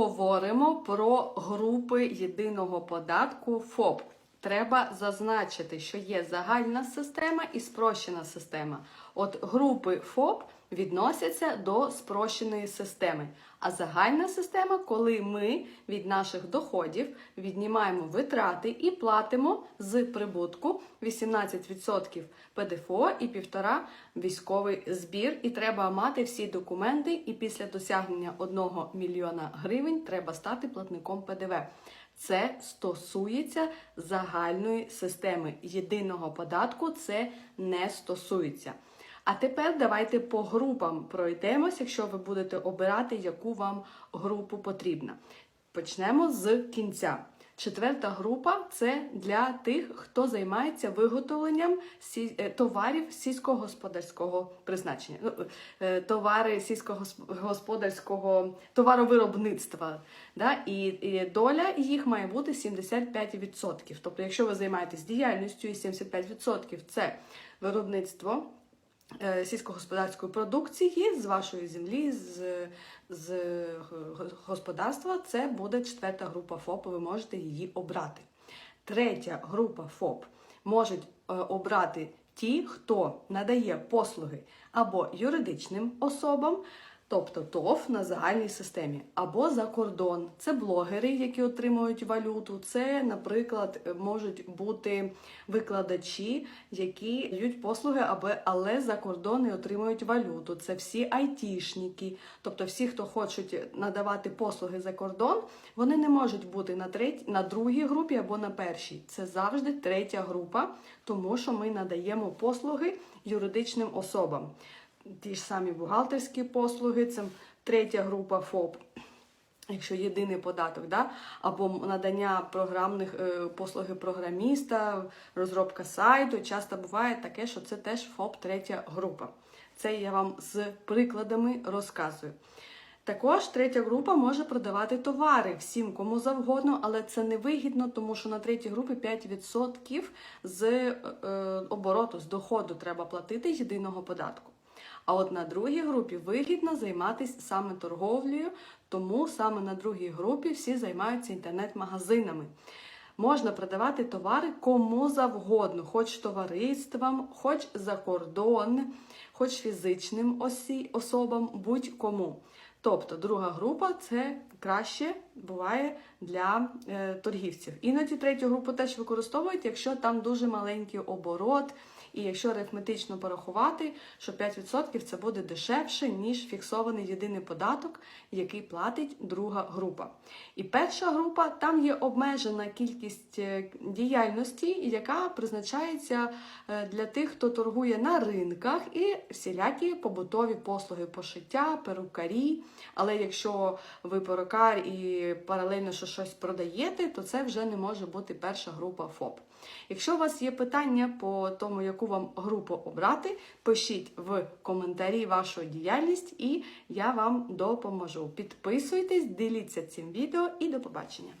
Говоримо про групи єдиного податку ФОП. Треба зазначити, що є загальна система і спрощена система. От групи ФОП відносяться до спрощеної системи. А загальна система, коли ми від наших доходів віднімаємо витрати і платимо з прибутку 18% ПДФО і 1,5% військовий збір. І треба мати всі документи. І після досягнення 1 мільйона гривень треба стати платником ПДВ. Це стосується загальної системи. Єдиного податку це не стосується. А тепер давайте по групам пройдемось, якщо ви будете обирати, яку вам групу потрібна. Почнемо з кінця. Четверта група це для тих, хто займається виготовленням е, товарів сільськогосподарського призначення. Ну, е, товари сільськогосподарського товаровиробництва. Да? І, доля їх має бути 75%. Тобто, якщо ви займаєтесь діяльністю, і 75% це виробництво сільськогосподарської продукції з вашої землі, з, з господарства, це буде четверта група ФОП, ви можете її обрати. Третя група ФОП можуть е, обрати ті, хто надає послуги або юридичним особам, тобто ТОВ на загальній системі, або за кордон. Це блогери, які отримують валюту. Це, наприклад, е, можуть бути викладачі, які дають послуги, аби- але за кордон і отримують валюту. Це всі айтішники, тобто всі, хто хочуть надавати послуги за кордон, вони не можуть бути на треть, на другій групі або на першій. Це завжди третя група, тому що ми надаємо послуги юридичним особам. Ті ж самі бухгалтерські послуги, це третя група ФОП. Якщо єдиний податок, да? або надання програмних е, послуги програміста, розробка сайту, часто буває таке, що це теж ФОП третя група. Це я вам з прикладами розказую. Також третя група може продавати товари всім кому завгодно, але це не вигідно, тому що на третій групі 5% з е, обороту, з доходу треба платити єдиного податку. А от на другій групі вигідно займатися саме торговлею, тому саме на другій групі всі займаються інтернет-магазинами. Можна продавати товари кому завгодно, хоч товариствам, хоч за кордон, хоч фізичним осі, особам, будь-кому. Тобто друга група це краще буває для е, торгівців. Іноді третю групу теж використовують, якщо там дуже маленький оборот, і якщо арифметично порахувати, що 5% це буде дешевше, ніж фіксований єдиний податок, який платить друга група. І перша група там є обмежена кількість е, діяльності, яка призначається е, для тих, хто торгує на ринках і всілякі побутові послуги пошиття, перукарі. Але якщо ви перукар і паралельно що щось продаєте, то це вже не може бути перша група ФОП. Якщо у вас є питання по тому, яку вам групу обрати, пишіть в коментарі вашу діяльність і я вам допоможу. Підписуйтесь, діліться цим відео і до побачення!